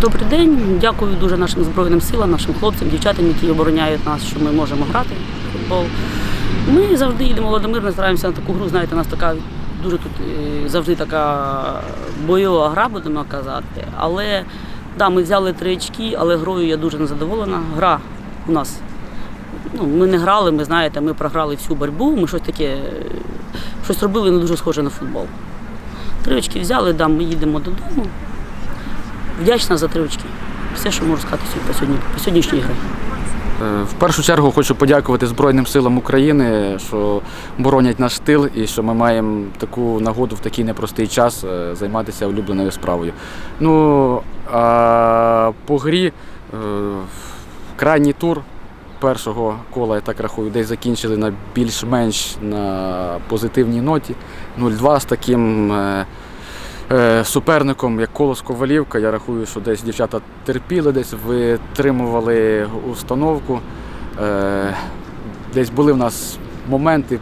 Добрий день. Дякую дуже нашим Збройним силам, нашим хлопцям, дівчатам, які обороняють нас, що ми можемо грати в футбол. Ми завжди їдемо Володимир, стараємося на таку гру. Знаєте, у нас така дуже тут е, завжди така бойова гра, будемо казати. Але да, ми взяли три очки, але грою я дуже незадоволена. Гра у нас. Ну, ми не грали, ми знаєте, ми програли всю боротьбу, ми щось таке, щось робили не дуже схоже на футбол. Три очки взяли, да, ми їдемо додому. Вдячна за три очки. Все, що можу сказати по, сьогодні, по сьогоднішній грі. Е, В першу чергу хочу подякувати Збройним силам України, що боронять наш тил і що ми маємо таку нагоду в такий непростий час е, займатися улюбленою справою. Ну а по грі е, крайній тур першого кола, я так рахую, десь закінчили на більш-менш на позитивній ноті. 0-2 з таким. Е, суперником, як Колос Ковалівка. Я рахую, що десь дівчата терпіли, десь витримували установку. Е, Десь були в нас моменти,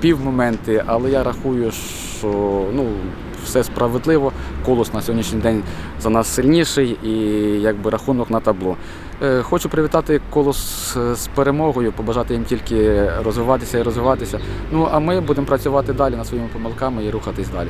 півмоменти, але я рахую, що ну, все справедливо. Колос на сьогоднішній день за нас сильніший і якби рахунок на табло. Е, Хочу привітати колос з перемогою, побажати їм тільки розвиватися і розвиватися. Ну а ми будемо працювати далі над своїми помилками і рухатись далі.